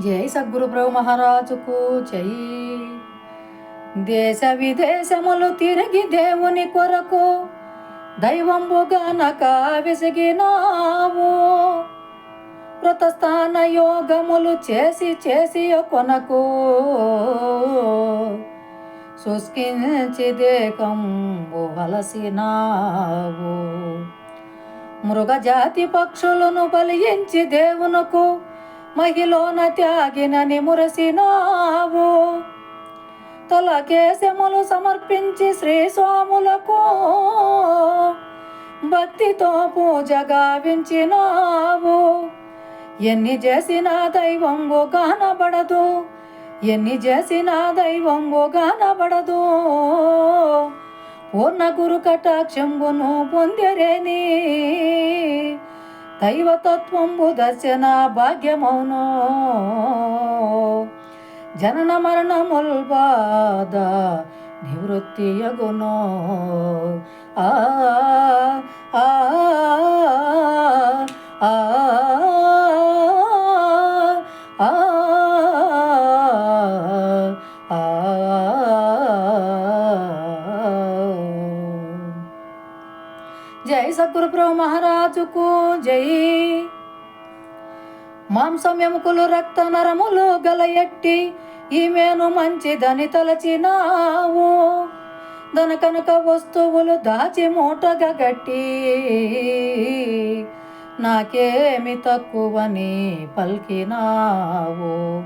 జై సద్గురు ప్రభు మహారాజుకు జై. దేశ విదేశములు తిరిగి దేవుని కొరకు దైవంబుగానక విసిగినావు. వ్రతస్థాన యోగములు చేసి చేసి కొనకు. శుష్కించి దేకంబు వలసినావు. మృగజాతి పక్షులను బలియించి దేవునకు మహిళన త్యాగినని మురసినావు తలకేశములు సమర్పించి శ్రీ స్వాములకు భక్తితో పూజ గావించినావు. ఎన్ని చేసినా దైవంగు కానబడదు ఎన్ని చేసినా దైవంగు కానబడదు పూర్ణ గురు కటాక్షంబును పొందరేని దైవతత్వంబు దర్శన భాగ్యమౌను జనన మరణముల్ బాధ నివృత్తియగును ఆ ఆ జై సద్గురుప్రభు మహారాజుకు జై. మాంసం ఎముకలు రక్త నరములు గల ఎట్టి ఈమెను మంచిదని తలచినావు. దన కనుక వస్తువులు దాచి మూటగా గట్టి నాకేమి తక్కువని పలికినావు.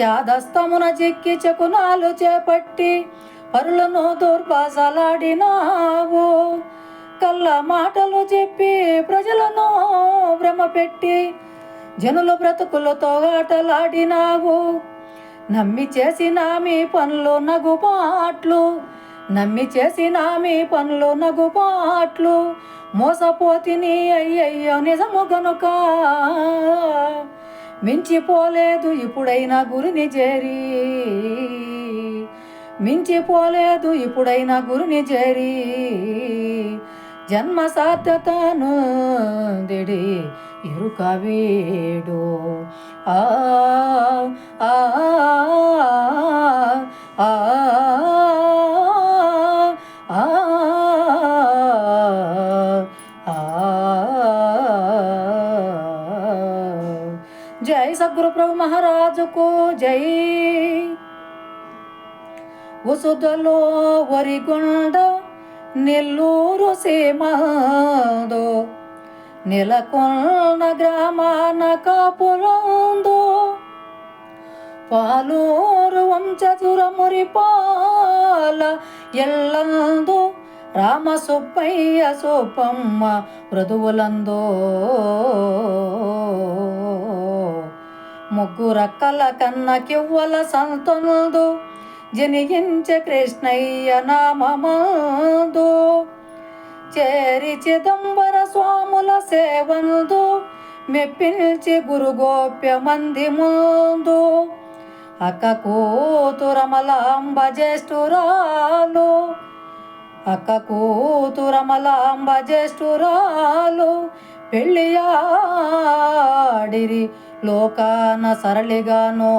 చాదస్తమున చిక్కి చకునాలు చేపట్టి పరులను దుర్భాషలాడినావు కళ్ళ మాటలు చెప్పి ప్రజలను భ్రమ పెట్టి జనుల బ్రతుకులతో ఆటలాడినావు. నమ్మి చేసిన మీ పనులు నగుపాట్లు నమ్మి చేసిన మీ పనులు నగుపాట్లు మోసపోతిని అయ్యయ్యో నిజము గనుక. మించిపోలేదు ఇప్పుడైనా గురిని చేరి మించిపోలేదు ఇప్పుడైనా గురిని చేరి జన్మ సాధ్యతను దిడి ఇరుక వీడు ఆ ఆ జై సద్గురు ప్రభు మహారాజుకు జై. వసుదలో వరిగొండ నెల్లూరు సీమాదో నెలకొన్న గ్రామాన కాపులందో పాలూరు వంశచురమురి పాల ఎల్లందు రామ సుబ్బయ్య సోపమ్మ మృదువులందో ముగ్గురక్కల కన్న కివ్వల సంతొందు జనిగించ కృష్ణయ్య నామమందు చేరి చిదంబర స్వాముల సేవందు మెప్పించి గురుగోప్య మంది ముందు అక్క కూతురమలాంబ జ్యేష్ఠురాలు అక్క కూతురమలాంబ జ్యేష్ఠురాలు పెళ్ళియాడిరి లోకాన సరళిగానో.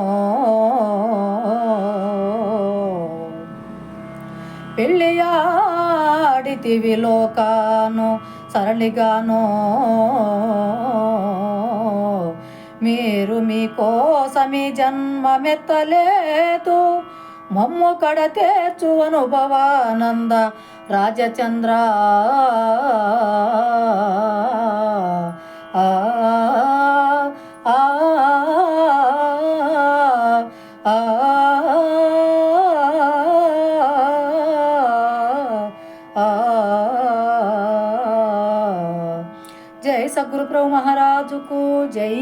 పెళ్ళియాడితివి లోకాను సరళిగానో. మీరు మీకోసమి జన్మమెత్తలేదు. మమ్ము కడ తెచ్చు అనుభవానంద రాజచంద్ర. ఆ సద్గురు ప్రభు మహారాజుకు జై.